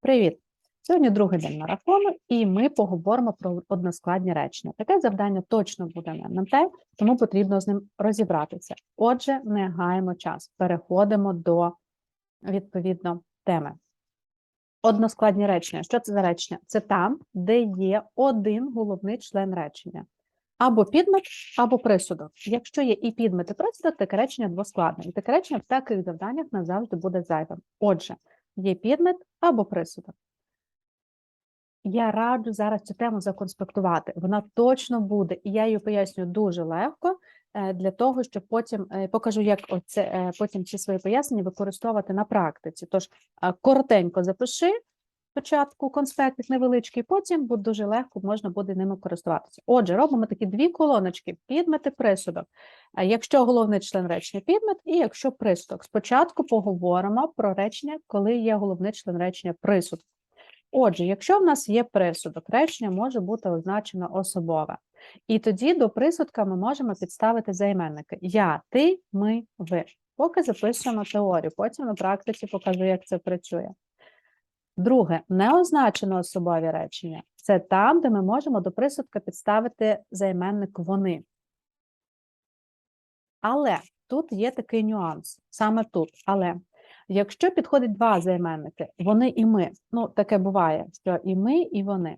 Привіт! Сьогодні другий день марафону, і ми поговоримо про односкладні речення. Таке завдання точно буде на НМТ, тому потрібно з ним розібратися. Отже, не гаємо час. Переходимо до відповідно теми. Односкладні речення. Що це за речення? Це там, де є один головний член речення. Або підмет, або присудок. Якщо є і підмет, і присудок, таке речення двоскладне. І таке речення в таких завданнях назавжди буде зайвим. Отже, є підмет або присудок. Я раджу зараз цю тему законспектувати. Вона точно буде, і я її пояснюю дуже легко е, для того, щоб потім е, покажу, як оце, е, потім ці свої пояснення використовувати на практиці. Тож коротенько запиши спочатку конспектик невеличкий, потім буде дуже легко можна буде ними користуватися. Отже, робимо такі дві колоночки: підмет і присудок. Якщо головний член речення підмет, і якщо присудок. Спочатку поговоримо про речення, коли є головний член речення присудок. Отже, якщо в нас є присудок, речення може бути означено особове. І тоді до присудка ми можемо підставити займенники я, ти, ми, ви. Поки записуємо теорію, потім на практиці покажу, як це працює. Друге, неозначено особові речення це там, де ми можемо до присудка підставити займенник вони. Але тут є такий нюанс, саме тут. Але якщо підходить два займенники, вони і ми, ну таке буває, що і ми, і вони,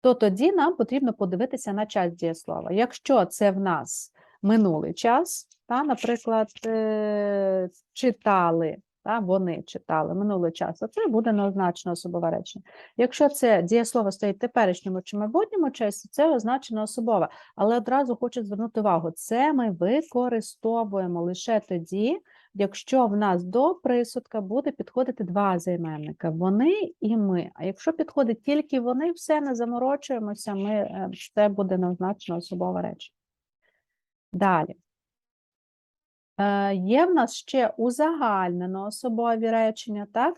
то тоді нам потрібно подивитися на час дієслова. Якщо це в нас минулий час, та, наприклад, е, читали, та, вони читали минулий час, то це буде неозначено особове речення. Якщо це дієслово стоїть в теперішньому чи майбутньому часі, це означено особове. Але одразу хочу звернути увагу, це ми використовуємо лише тоді, якщо в нас до присудка буде підходити два займенника вони і ми. А якщо підходить тільки вони, все не заморочуємося, ми, е, це буде неозначено особове речення. Далі. Е, Є в нас ще узагальнено особові речення, так?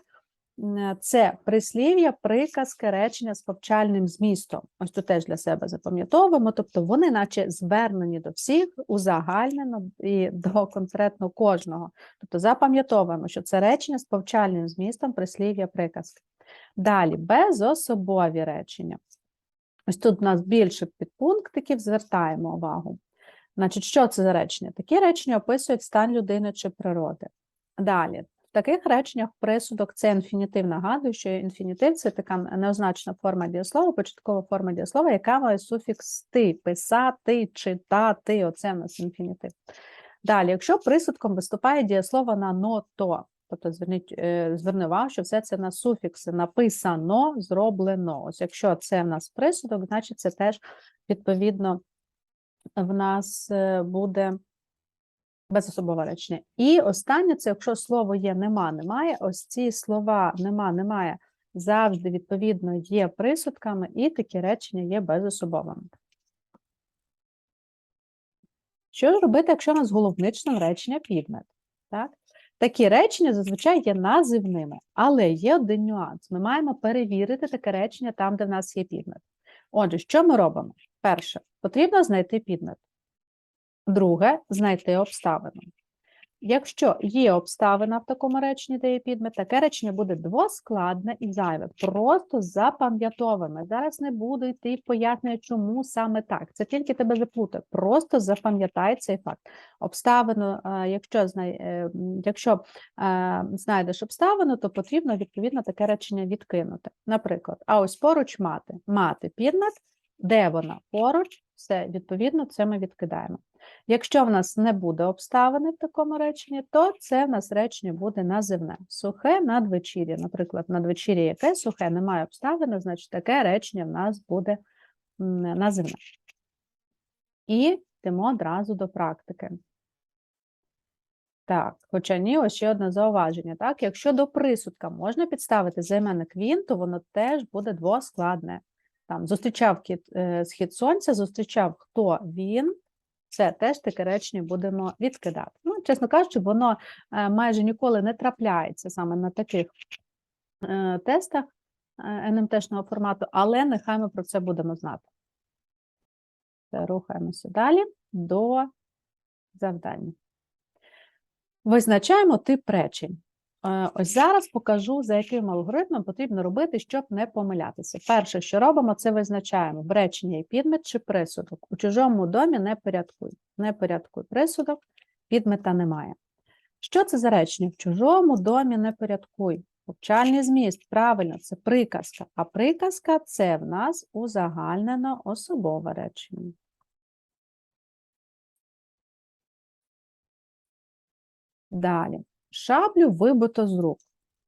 Це прислів'я, приказки, речення з повчальним змістом. Ось тут теж для себе запам'ятовуємо, тобто вони наче звернені до всіх, узагальнено і до конкретно кожного. Тобто запам'ятовуємо, що це речення з повчальним змістом, прислів'я, приказки. Далі, безособові речення. Ось тут у нас більше підпунктиків, звертаємо увагу. Значить, що це за речення? Такі речення описують стан людини чи природи. Далі, в таких реченнях присудок це інфінітив. Нагадую, що інфінітив це така неозначена форма дієслова, початкова форма дієслова, яка має суфікс ти, писати, читати. Оце в нас інфінітив. Далі, якщо присудком виступає дієслово на но то, тобто зверніть, е, зверни увагу, що все це на суфікси написано, зроблено. Ось якщо це в нас присудок, значить це теж відповідно в нас е, буде безособове речення. І останнє це якщо слово є нема, немає. Ось ці слова нема, немає завжди відповідно є присудками, і такі речення є безособовими. Що ж робити, якщо у нас головничним речення підмет? Так? Такі речення зазвичай є називними, але є один нюанс. Ми маємо перевірити таке речення там, де в нас є підмет. Отже, що ми робимо? Перше, потрібно знайти підмет. Друге, знайти обставину. Якщо є обставина в такому реченні, де є підмет, таке речення буде двоскладне і зайве. Просто запам'ятовуємо. Зараз не буду йти і пояснюю, чому саме так. Це тільки тебе заплутає. Просто запам'ятай цей факт. Обставину, е, якщо, е, якщо е, знайдеш обставину, то потрібно відповідно таке речення відкинути. Наприклад, а ось поруч мати. Мати підмет, де вона поруч, все, відповідно, це ми відкидаємо. Якщо в нас не буде обставини в такому реченні, то це в нас речення буде називне. Сухе надвечір'я. Наприклад, надвечір'я яке сухе, немає обставини, значить таке речення в нас буде називне. І йдемо одразу до практики. Так, хоча ні, ось ще одне зауваження. Так, якщо до присудка можна підставити займенник він, то воно теж буде двоскладне. Там зустрічав кіт, е, схід сонця, зустрічав хто він, це теж таке речення будемо відкидати. Ну, чесно кажучи, воно е, майже ніколи не трапляється саме на таких е, тестах НМТшного формату, але нехай ми про це будемо знати. Рухаємося далі до завдання. Визначаємо тип речень. Е, Ось зараз покажу, за яким алгоритмом потрібно робити, щоб не помилятися. Перше, що робимо, це визначаємо в реченні є підмет чи присудок. У чужому домі не порядкуй. Не порядкуй присудок, підмета немає. Що це за речення? В чужому домі не порядкуй. Повчальний зміст, правильно, це приказка. А приказка це в нас узагальнено особове речення. Далі. Шаблю вибито з рук.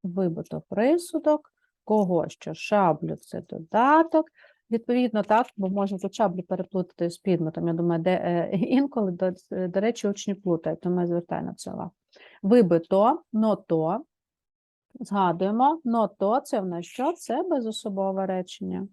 Вибито присудок. Кого що? Шаблю це додаток. Відповідно, так, бо можна тут шаблю переплутати з підметом. Я думаю, де е, інколи, до, до речі, учні плутають, тому я звертаю на це увагу. Вибито, но то. Згадуємо, но то це в нас що? Це безособове речення.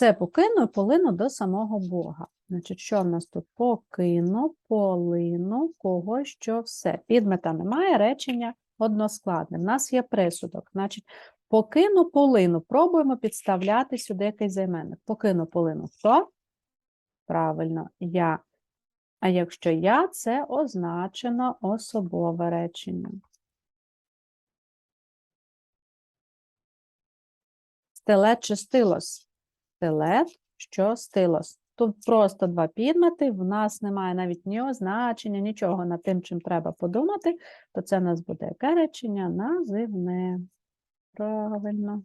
Все покину і полину до самого Бога. Значить, що в нас тут? Покину, полину, кого, що все. Підмета немає, речення односкладне. В нас є присудок. Значить, покину, полину. Пробуємо підставляти сюди якийсь займенник. Покину, полину. Хто? Правильно, я. А якщо я, це означено особове речення. Стелет чи стилос? Стелет, що стилос. Тут просто два підмети, в нас немає навіть ні означення, нічого над тим, чим треба подумати, то це в нас буде яке речення? Називне. Правильно.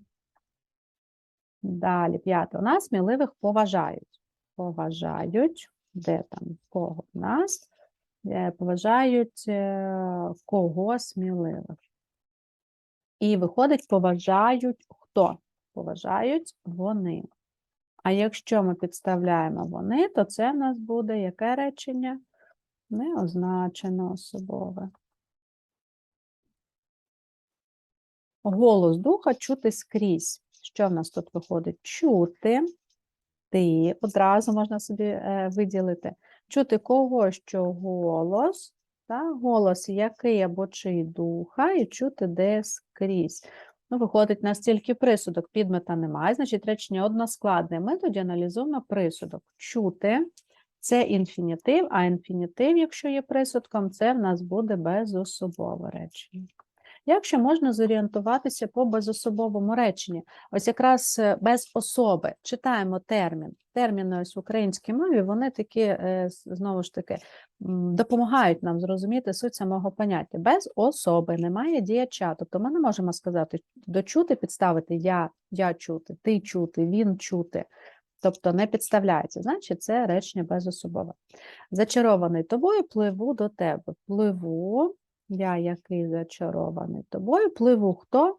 Далі, п'яте. У нас сміливих поважають. Поважають. Де там кого в нас? Е, Поважають е, кого сміливих. І виходить, поважають хто? Поважають вони. А якщо ми підставляємо вони, то це в нас буде яке речення? Неозначено особове. Голос духа чути скрізь. Що в нас тут виходить? Чути, ти, одразу можна собі е, виділити. Чути кого, що голос, та? голос який або чий духа, і чути де скрізь. Ну, виходить, настільки присудок, підмета немає, значить речення односкладне. Ми тоді аналізуємо присудок. Чути це інфінітив, а інфінітив, якщо є присудком, це в нас буде безособове речення. Якщо можна зорієнтуватися по безособовому реченні, ось якраз е, без особи читаємо термін. Терміни ось в українській мові, вони такі, е, знову ж таки, допомагають нам зрозуміти суть самого поняття. Без особи немає діяча. Тобто ми не можемо сказати дочути, підставити я, я чути, ти чути, він чути. Тобто не підставляється, значить це речення безособове. Зачарований тобою, пливу до тебе. Пливу, я який зачарований тобою, пливу хто?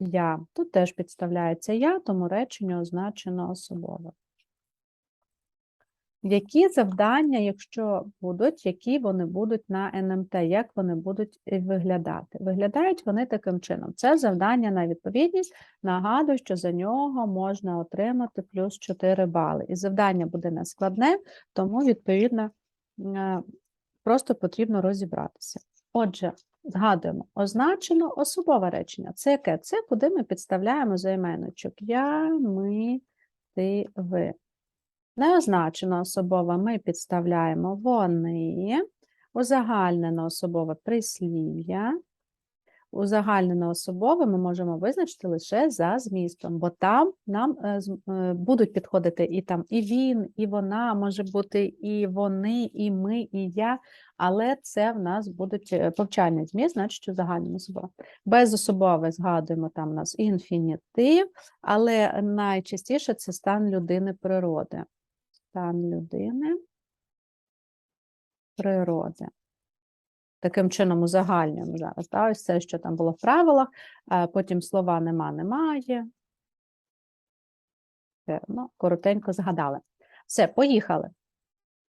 Я. Тут теж підставляється я, тому речення означено особове. Які завдання, якщо будуть, які вони будуть на НМТ, як вони будуть виглядати? Виглядають вони таким чином. Це завдання на відповідність. Нагадую, що за нього можна отримати плюс 4 бали. І завдання буде нескладне, тому, відповідно, е, просто потрібно розібратися. Отже, згадуємо, означено особове речення. Це яке? Це куди ми підставляємо займеночок. Я, ми, ти, ви. Неозначено особове ми підставляємо вони, узагальнено особове прислів'я. Узагальнено особове ми можемо визначити лише за змістом, бо там нам е, е, будуть підходити і там і він, і вона, може бути і вони, і ми, і я, але це в нас будуть е, повчальний зміст, значить узагальнено особове. Безособове згадуємо там у нас інфінітив, але найчастіше це стан людини природи стан людини природи. Таким чином, узагальнюємо зараз. Да? Ось це, що там було в правилах, потім слова нема, немає. Ну, коротенько згадали. Все, поїхали.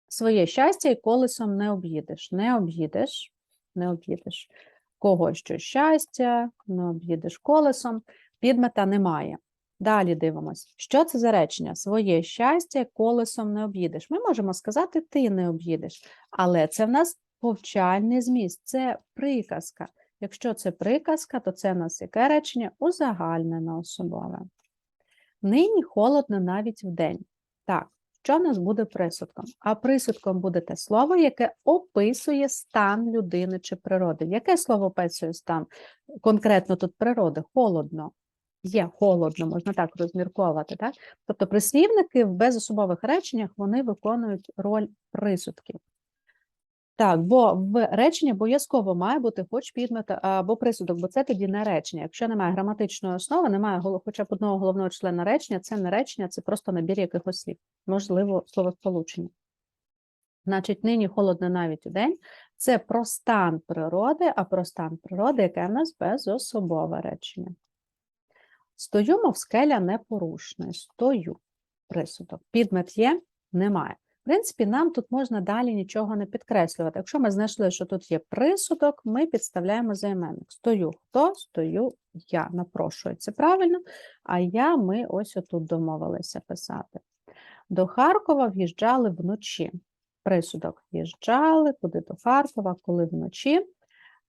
Своє щастя і колесом не об'їдеш. Не об'їдеш, не об'їдеш. Кого що щастя, не об'їдеш колесом. Підмета немає. Далі дивимось, що це за речення? Своє щастя колесом не об'їдеш. Ми можемо сказати, ти не об'їдеш, але це в нас повчальний зміст, це приказка. Якщо це приказка, то це в нас яке речення? Узагальнене особове. Нині холодно навіть вдень. Так, що в нас буде присудком? А присудком буде те слово, яке описує стан людини чи природи. Яке слово описує стан? Конкретно тут природи, холодно. Є холодно, можна так розмірковувати. Так? Тобто прислівники в безособових реченнях вони виконують роль присудків. Так, бо в реченні обов'язково має бути хоч підмет або присудок, бо це тоді не речення. Якщо немає граматичної основи, немає хоча б одного головного члена речення, це не речення, це просто набір якихось слів, можливо, словосполучення. Значить, нині холодно навіть у день. Це про стан природи, а про стан природи, яке в нас безособове речення. Стою, мов скеля непорушна. Стою. Присудок. Підмет є? Немає. В принципі, нам тут можна далі нічого не підкреслювати. Якщо ми знайшли, що тут є присудок, ми підставляємо займенник. Стою хто? Стою я. Напрошую. Це правильно. А я ми ось отут домовилися писати. До Харкова в'їжджали вночі. Присудок в'їжджали, куди до Харкова, коли вночі.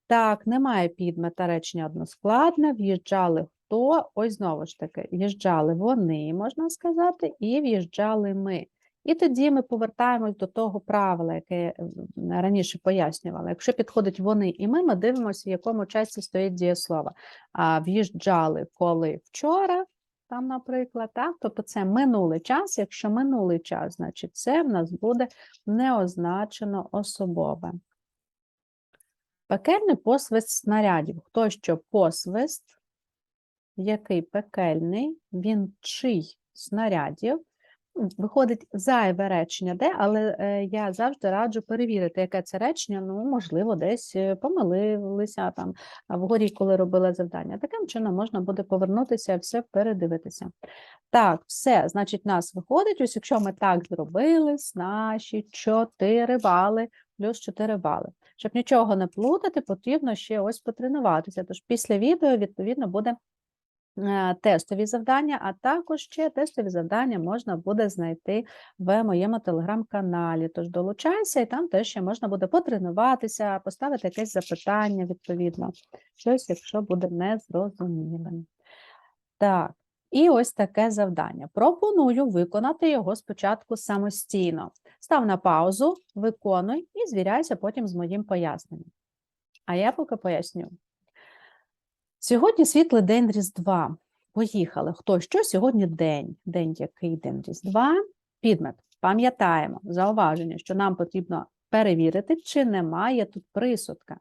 Так, немає підмета речення односкладне. В'їжджали хто? Ось знову ж таки, в'їжджали вони, можна сказати, і в'їжджали ми. І тоді ми повертаємось до того правила, яке м, раніше пояснювала. Якщо підходить вони і ми, ми дивимося, в якому часі стоїть дієслово. А в'їжджали коли вчора, там, наприклад, так? Тобто це минулий час. Якщо минулий час, значить це в нас буде неозначено особове. Пекельний посвист снарядів. Хто що посвист? Який пекельний? Він чий снарядів? Виходить зайве речення, де, але е, я завжди раджу перевірити, яке це речення. Ну, можливо, десь е, помилилися там вгорі, коли робили завдання. Таким чином можна буде повернутися все передивитися. Так, все, значить, нас виходить. Ось якщо ми так зробили, наші 4 бали плюс 4 бали. Щоб нічого не плутати, потрібно ще ось потренуватися. Тож після відео, відповідно, буде тестові завдання, а також ще тестові завдання можна буде знайти в моєму телеграм-каналі. Тож долучайся, і там теж ще можна буде потренуватися, поставити якесь запитання, відповідно, щось, якщо буде незрозумілим. Так, і ось таке завдання. Пропоную виконати його спочатку самостійно. Став на паузу, виконуй і звіряйся потім з моїм поясненням. А я поки поясню. Сьогодні світлий день Різдва. Поїхали. Хто що? Сьогодні день. День який день Різдва? Підмет. Пам'ятаємо зауваження, що нам потрібно перевірити, чи немає тут присудка,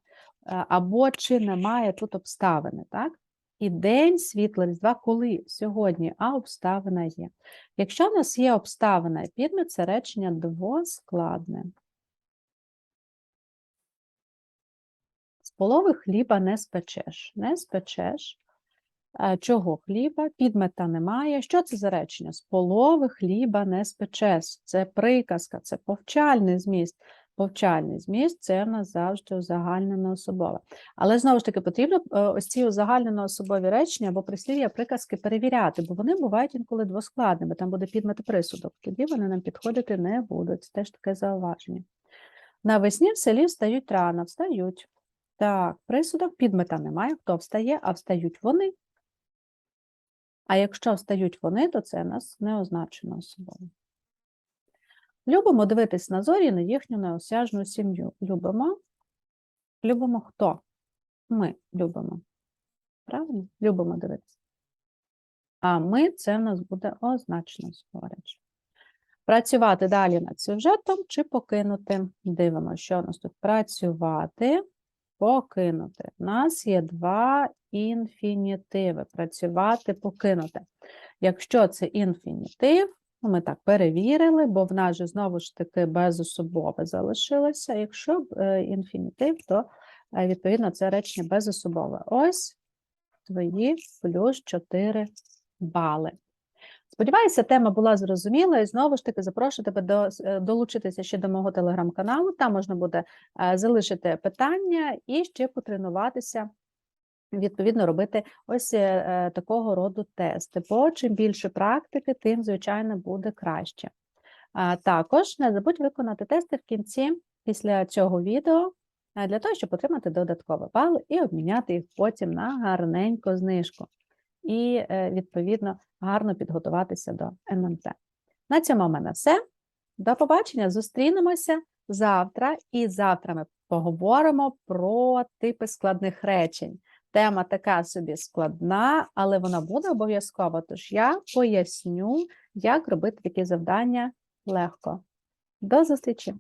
е, або чи немає тут обставини. Так? І день світла Різдва, коли сьогодні, а обставина є. Якщо в нас є обставина і підмет, це речення двоскладне. Полови хліба не спечеш. Не спечеш. Чого хліба? Підмета немає. Що це за речення? З полови хліба не спечеш. Це приказка, це повчальний зміст. Повчальний зміст це в нас завжди узагальнено особове. Але знову ж таки потрібно е, ось ці узагальнено особові речення або прислів'я приказки перевіряти, бо вони бувають інколи двоскладними. Там буде підмет присудок. Тоді вони нам підходити не будуть. Це теж таке зауваження. Навесні в селі встають рано, встають. Так, присудок підмета немає. Хто встає, а встають вони. А якщо встають вони, то це нас не означено особово. Любимо дивитись на зорі на їхню неосяжну сім'ю. Любимо. Любимо хто? Ми любимо. Правильно? Любимо дивитися. А ми це в нас буде означено речі. Працювати далі над сюжетом чи покинути. Дивимося, що у нас тут працювати, покинути. У нас є два інфінітиви. Працювати, покинути. Якщо це інфінітив, ну, ми так перевірили, бо в нас же знову ж таки безособове залишилося. Якщо е, інфінітив, то е, відповідно це речення безособове. Ось твої плюс 4 бали. Сподіваюся, тема була зрозуміла, і знову ж таки запрошую тебе до, е, долучитися ще до мого телеграм-каналу. Там можна буде е, залишити питання і ще потренуватися, відповідно, робити ось е, такого роду тести. Бо чим більше практики, тим, звичайно, буде краще. Також не забудь виконати тести в кінці після цього відео для того, щоб отримати додаткові бали і обміняти їх потім на гарненьку знижку. І, відповідно, гарно підготуватися до НМТ. На цьому в мене все. До побачення, зустрінемося завтра, і завтра ми поговоримо про типи складних речень. Тема така собі складна, але вона буде обов'язково. Тож я поясню, як робити такі завдання легко. До зустрічі!